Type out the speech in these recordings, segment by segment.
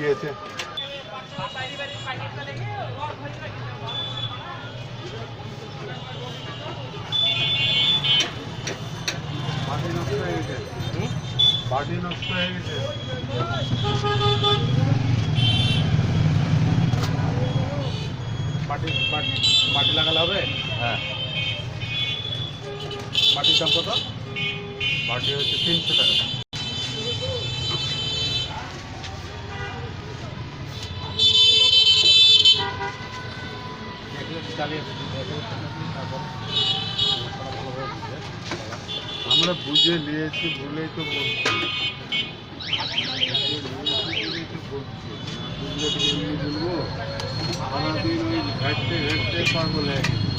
দিয়েছে নষ্ট হয়ে গেছে। হয়ে মাটি মাটি লাগালে হবে? হ্যাঁ। মাটির দাম কত? মাটি হচ্ছে তিনশো টাকা। চালিয়ে আমরা বুঝে নিয়েছি বলেই তো বলছি। সারাদিন ওই ঘাটতে ঘাটতে পাগল হয়ে গেছি।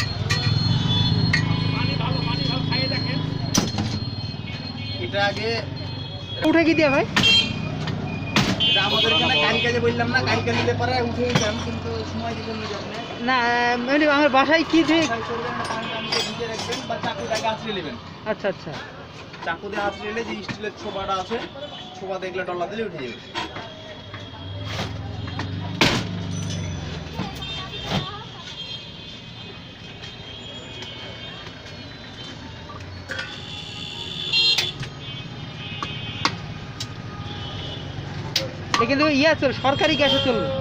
এটা আগে উঠে কি দিয়ে ভাই? এটা আমাদের এখানে কালকে যে বললাম না কালকে নিলে পরে উঠে নিতাম কিন্তু সময় দিবেন না। আপনি না এমনি আমার বাসায় কি নেবেন। আচ্ছা আচ্ছা। চাকু দিয়ে আঁচড়ে নিলে যে স্টিলের ছোবাটা আছে ছোবা দেখলে ডলা দিলে উঠে যাবে। কিন্তু ইয়া চল সরকারি গ্যাসে চলবে।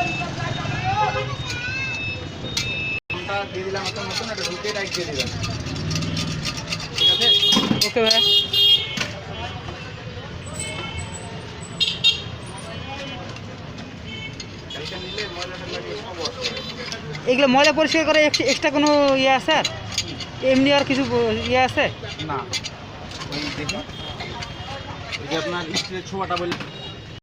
ফোনটা দিয়ে দিলাম আপনার মতন একটা ঢুকে টাইট দিয়ে দিবেন। ঠিক আছে? ওকে ভাই। এগুলো ময়লা পরিষ্কার করে এক্সট্রা কোনো ইয়ে আছে? আর এমনি আর কিছু ইয়ে আছে? না। ওই দেখুন আপনার স্টিলের ছোঁয়াটা বলি